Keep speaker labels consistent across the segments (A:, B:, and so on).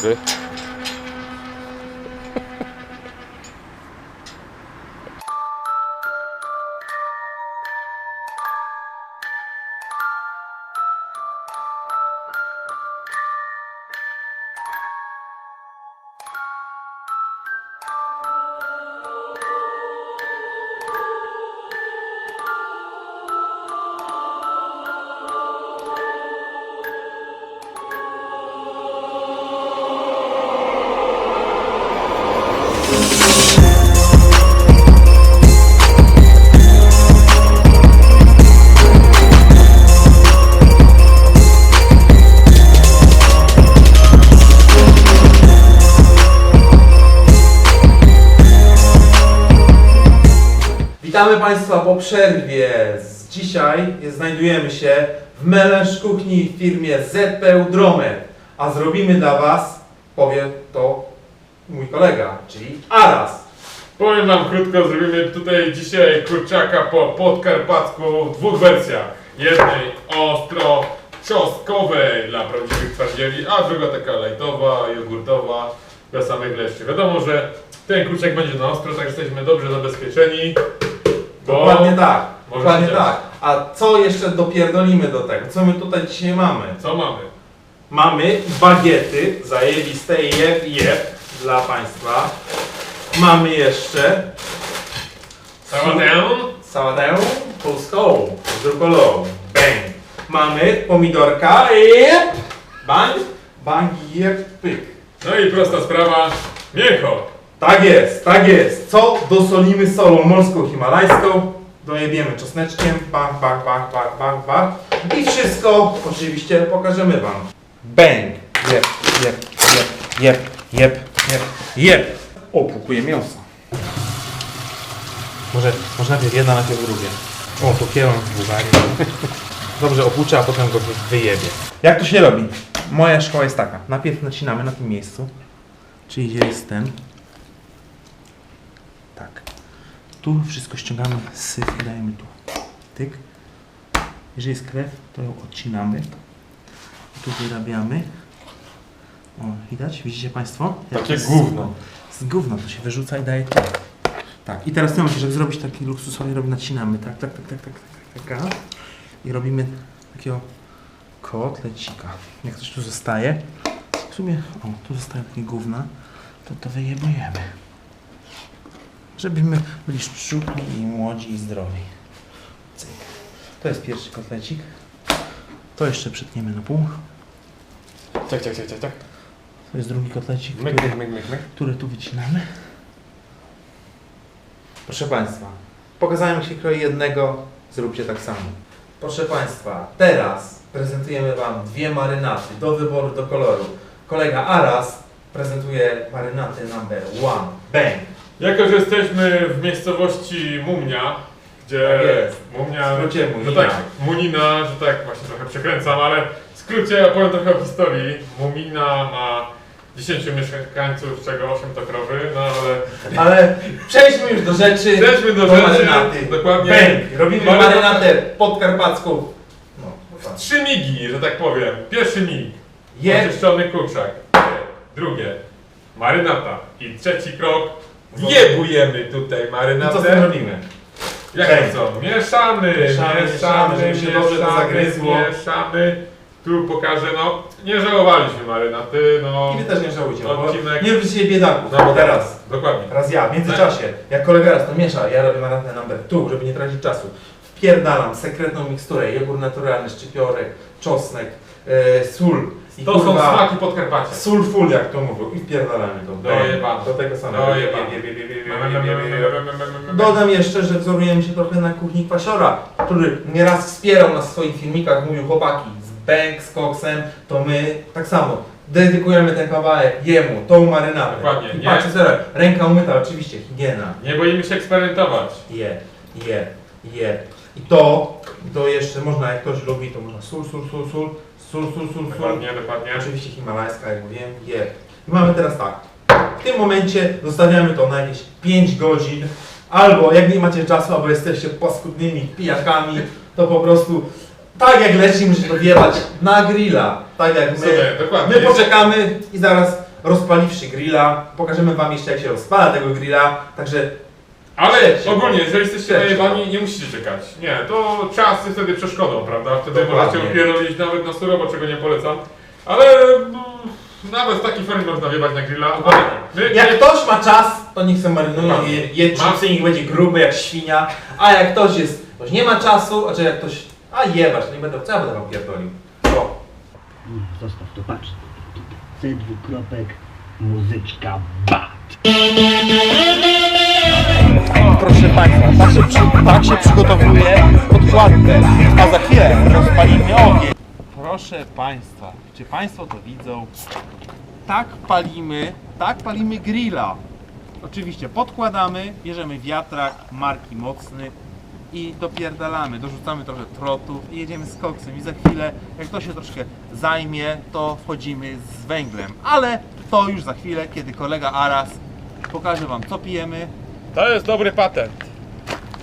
A: Good. Państwa po przerwie. Dzisiaj znajdujemy się w Melanż Kuchni w firmie ZP Dromet, a zrobimy dla Was, powie to mój kolega, czyli Aras.
B: Powiem Wam krótko, zrobimy tutaj dzisiaj kurczaka po podkarpacku w dwóch wersjach. Jednej ostro czosnkowej dla prawdziwych twardzieli, a druga taka lajtowa, jogurtowa dla samych leszczy. Wiadomo, że ten kurczak będzie na ostro, tak jesteśmy dobrze zabezpieczeni.
A: Dokładnie tak,
B: Może
A: dokładnie
B: się
A: tak. A co jeszcze dopierdolimy do tego? Co my tutaj dzisiaj mamy?
B: Co mamy?
A: Mamy bagiety, zajebiste jeb, jeb dla Państwa. Mamy jeszcze
B: Sałatę.
A: Sałatę polską, z rukolą. Bang. Mamy pomidorka. Jep. Bang. Bang. Jep. Pyk.
B: No i prosta sprawa, mięcho.
A: Tak jest, tak jest. Co dosolimy solą morską himalajską? Dojebiemy czosneczkiem. Bang, bang, bang, bang, bang, bang. I wszystko oczywiście pokażemy Wam. Bang. Jep, jep, jep, jep, jep, jep, jep. Opłukuje mięso. Może, może najpierw jedna, najpierw drugie. O, to kiełam w Bułgarii. Dobrze opłuczę, a potem go wy- wyjebie. Jak to się robi? Moja szkoła jest taka. Najpierw nacinamy na tym miejscu. Czyli gdzie jest ten. Tak. Tu wszystko ściągamy z syf i dajemy tu. Tyk. Jeżeli jest krew, to ją odcinamy. Tu wyrabiamy. O, widać? Widzicie Państwo? Jak
B: Takie gówno.
A: Z gówna to się wyrzuca i daje tu. Tak. I teraz w tym momencie, żeby zrobić taki luksusowy, robi, nacinamy. Tak, tak, tak, tak, tak, tak, tak, tak. I robimy takiego kotlecika. Jak coś tu zostaje, w sumie, o, tu zostaje takie gówna, to to wyjebujemy. Żebyśmy byli szczupli i młodzi i zdrowi. Cyk. To jest pierwszy kotlecik. To jeszcze przytniemy na pół.
B: Tak, tak, tak, tak, tak.
A: To jest drugi kotlecik,
B: Myk,
A: który,
B: myk, myk, myk, myk.
A: który tu wycinamy. Proszę Państwa, pokazałem jak się kroi jednego, zróbcie tak samo. Proszę Państwa, teraz prezentujemy Wam dwie marynaty do wyboru, do koloru. Kolega Aras prezentuje marynaty number one. Bang!
B: Jako, że jesteśmy w miejscowości Mumnia, gdzie
A: Tak jest.
B: Mumnia,
A: W skrócie
B: no
A: Munina.
B: tak, Munina, że tak właśnie trochę przekręcam, ale w skrócie ja powiem trochę o historii. Mumina ma 10 mieszkańców, z czego 8 to krowy, no ale
A: Ale przejdźmy już do rzeczy.
B: przejdźmy do
A: do
B: rzeczy,
A: marynaty.
B: dokładnie.
A: Bang! Robimy
B: Marynatę.
A: marynatę podkarpacką. No, tak.
B: Trzy migi, że tak powiem. Pierwszy mig,
A: Je,
B: oczyszczony kurczak. Drugie, marynata. I trzeci krok, jebujemy tutaj
A: no z tym robimy?
B: Jak to co? Mieszamy,
A: Mieszamy,
B: mieszamy,
A: mieszamy, żeby się dobrze to zagryzło.
B: mieszamy. Tu pokażę, no, nie żałowaliśmy marynaty, no.
A: I wy też nie żałujcie, bo
B: Odcinek.
A: nie się biedaków.
B: No bo
A: teraz.
B: Dokładnie.
A: Teraz ja, w międzyczasie, jak kolega raz to miesza, ja robię maratę number tu, żeby nie tracić czasu wpierdalam sekretną miksturę, jogurt naturalny, szczypiorek, czosnek, e, sól. I
B: To są smaki Podkarpacia.
A: Sól full, jak to mówią. I wpierdalamy to.
B: Do,
A: do tego samego. Dodam jeszcze, że wzorujemy się trochę na kuchni Kwasiora, który nieraz wspierał nas w swoich filmikach, mówił chłopaki, z Bank, z Koksem, to my tak samo. Dedykujemy ten kawałek jemu, tą marynarę.
B: Dokładnie,
A: I
B: nie?
A: patrzcie zero. Ręka umyta oczywiście, higiena.
B: Nie boimy się eksperymentować.
A: Je, je, je. I to, to jeszcze można, jak ktoś lubi, to można sól, sól, sól, sól, sól, sól, sól, sól.
B: Dokładnie, dokładnie.
A: Oczywiście himalajska, jak mówiłem, je. I mamy teraz tak. W tym momencie zostawiamy to na jakieś 5 godzin. Albo jak nie macie czasu, albo jesteście paskudnymi pijakami, to po prostu tak jak leci, musicie to wjebać na grilla. Tak jak my.
B: Sobie, dokładnie.
A: My poczekamy i zaraz rozpaliwszy grilla. Pokażemy Wam jeszcze jak się rozpala tego grilla, także
B: Ale ogólnie, jeżeli jesteście najebani, nie musicie czekać. Nie, to czas jest wtedy przeszkodą, prawda? Wtedy
A: Dokładnie.
B: możecie upierdolić nawet na surowo, czego nie polecam. Ale mm, nawet taki ferm można wjebać na grilla. My,
A: jak
B: my,
A: ktoś ma czas, to niech se marynuje,
B: Dokładnie.
A: je, chipsy, niech będzie gruby jak świnia, a jak ktoś jest, ktoś nie ma czasu, a czy jak ktoś, a jebać, nie będę, co ja będę Wam pierdolił? O.
C: Zostaw to, patrz. C dwukropek, muzyczka, bat.
A: Proszę Państwa, tak się, przy, tak się przygotowuje podkładkę, a za chwilę rozpalimy ogień. Proszę Państwa, czy Państwo to widzą? Tak palimy, tak palimy grilla. Oczywiście podkładamy, bierzemy wiatrak marki Mocny i dopierdalamy, dorzucamy trochę trotów i jedziemy z koksem i za chwilę, jak to się troszkę zajmie, to wchodzimy z węglem. Ale to już za chwilę, kiedy kolega Aras pokaże Wam co pijemy,
B: To jest dobry patent.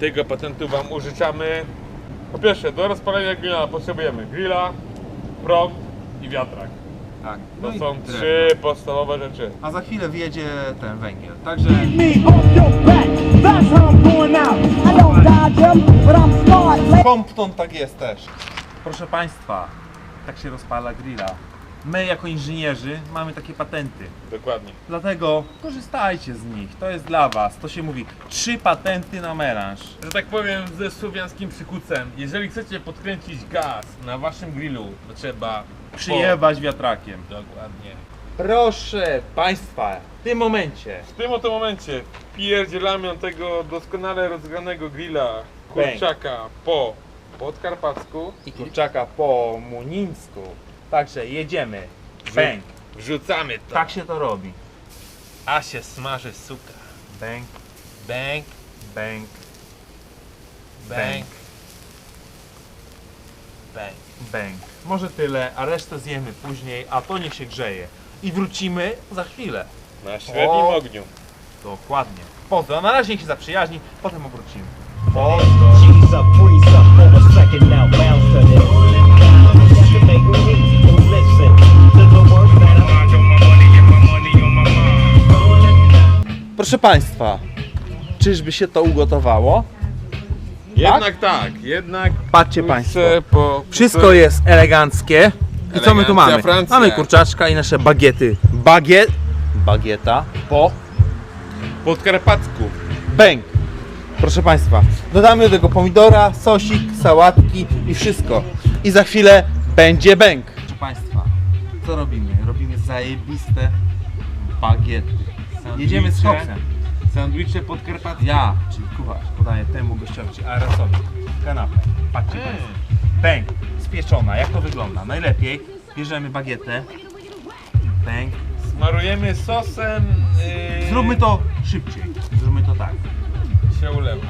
B: Tego patentu Wam użyczamy. Po pierwsze, do rozpalenia grilla potrzebujemy grilla, prąd i wiatrak.
A: Tak.
B: To
A: no i
B: są
A: drewno.
B: trzy podstawowe rzeczy.
A: A za chwilę wjedzie ten węgiel. Także
D: me off your back. That's how I'm going out. I don't dodge them, but I'm smart.
A: Compton tak jest też. Proszę Państwa, tak się rozpala grilla. My jako inżynierzy mamy takie patenty.
B: Dokładnie.
A: Dlatego korzystajcie z nich. To jest dla Was. To się mówi trzy patenty na melanż.
B: Że tak powiem ze słowiańskim przykucem, jeżeli chcecie podkręcić gaz na Waszym grillu, to trzeba
A: Przyjebać wiatrakiem.
B: Dokładnie.
A: Proszę Państwa, w tym momencie
B: W tym oto momencie pierdzielamy tego doskonale rozgranego grilla kurczaka po podkarpacku.
A: i kurczaka po munińsku. Także jedziemy. Bęk.
B: Wrzucamy to.
A: Tak się to robi.
B: A się smaży suka.
A: Bęk,
B: Bęk,
A: bęk,
B: bęk, bęk.
A: bęk. Może tyle, a resztę zjemy później, a to niech się grzeje. I wrócimy za chwilę.
B: Na średnim
A: O.
B: ogniu.
A: Dokładnie. Pozdro, na razie niech się zaprzyjaźni, potem obrócimy.
C: G's up, freeze
A: Proszę Państwa, czyżby się to ugotowało?
B: Jednak tak, jednak
A: Patrzcie Państwo.
B: chcę po...
A: Wszystko jest eleganckie. I co my tu
B: Elegancja
A: mamy?
B: Francja.
A: Mamy kurczaczka i nasze bagiety. Bagiet, bagieta po
B: podkarpacku.
A: bęk. Proszę Państwa, dodamy do tego pomidora, sosik, sałatki i wszystko. I za chwilę będzie bęk. Proszę Państwa, co robimy? Robimy zajebiste bagiety. Jedziemy z koksem.
B: Sandwicze podkarpackie.
A: Ja, czyli kucharz, podaję temu gościowi, czyli Arasowi, kanapę. Patrzcie
B: Mm.
A: Państwo. Bęk, spieczona. Jak to wygląda? Najlepiej bierzemy bagietę. Bęk.
B: Smarujemy sosem. Yy,
A: Zróbmy to szybciej. Zróbmy to tak.
B: się ulewa.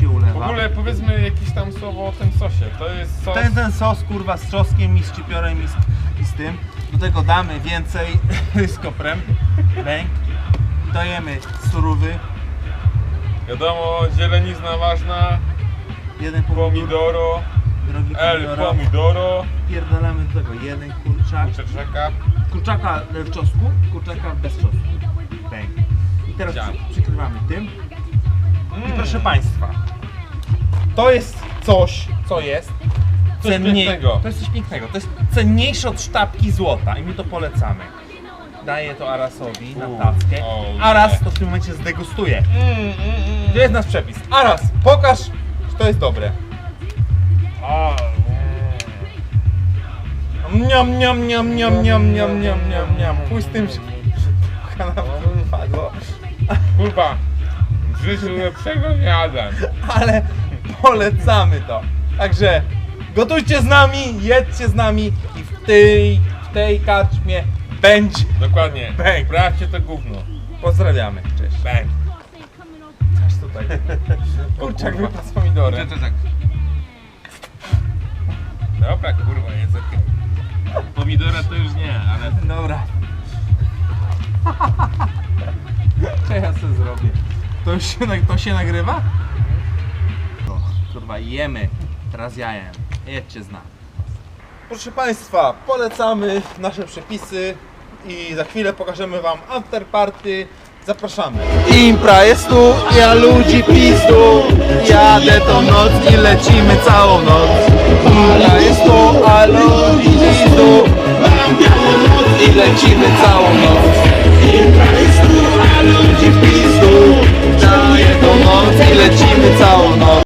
A: Się
B: W ogóle powiedzmy jakieś tam słowo o tym sosie. To jest sos.
A: Ten, ten sos kurwa z trzoskiem i z szczypiorem i z, i z tym. Do tego damy więcej z koprem. Bęk. Dajemy surówy.
B: Wiadomo, zielenizna ważna.
A: Jeden pomidor.
B: Pomidoro.
A: Drogi
B: El
A: pomidora.
B: pomidoro.
A: Pierdolamy do tego jeden kurczak.
B: Kurczaka.
A: Kurczaka w czosnku, kurczaka bez czosnku. Bang. I teraz przy- przykrywamy tym. I
B: Mm.
A: proszę Państwa, to jest coś, co jest
B: Coś pięknego.
A: To jest coś pięknego. To jest cenniejsze od sztabki złota i my to polecamy. Daję to Arasowi na tackę. Aras to w tym momencie zdegustuje. To jest nasz przepis. Aras, pokaż, że to jest dobre. Niam, niam, niam, niam, niam, niam, niam, niam, niam. Pójdź z tym, że kanapą wypadło.
B: Kurwa. W życiu lepszego nie jadłem.
A: ale polecamy to. Także gotujcie z nami, jedźcie z nami i w tej, w tej karczmie będzie.
B: Dokładnie.
A: Bang.
B: Sprawdźcie to gówno.
A: Pozdrawiamy. Cześć.
B: Bang.
A: Aż tutaj. Kurczak wypadł z pomidorem.
B: tak. Dobra, kurwa, jest okej. Pomidora to już nie, ale
A: Dobra. Co ja sobie zrobię? To już się, nag- to się nagrywa? O, kurwa, jemy. Teraz ja jem. Jedźcie z nami. Proszę Państwa, polecamy nasze przepisy
E: i za chwilę pokażemy Wam afterparty. Zapraszamy.
A: Impra jest tu, ja ludzi pizdu. Jadę tą noc i lecimy całą noc. Impra jest tu, a ludzi pizdu. Mam białą noc i lecimy całą noc. Impra jest tu, a ludzi pizdu. Daję tą noc i lecimy całą noc.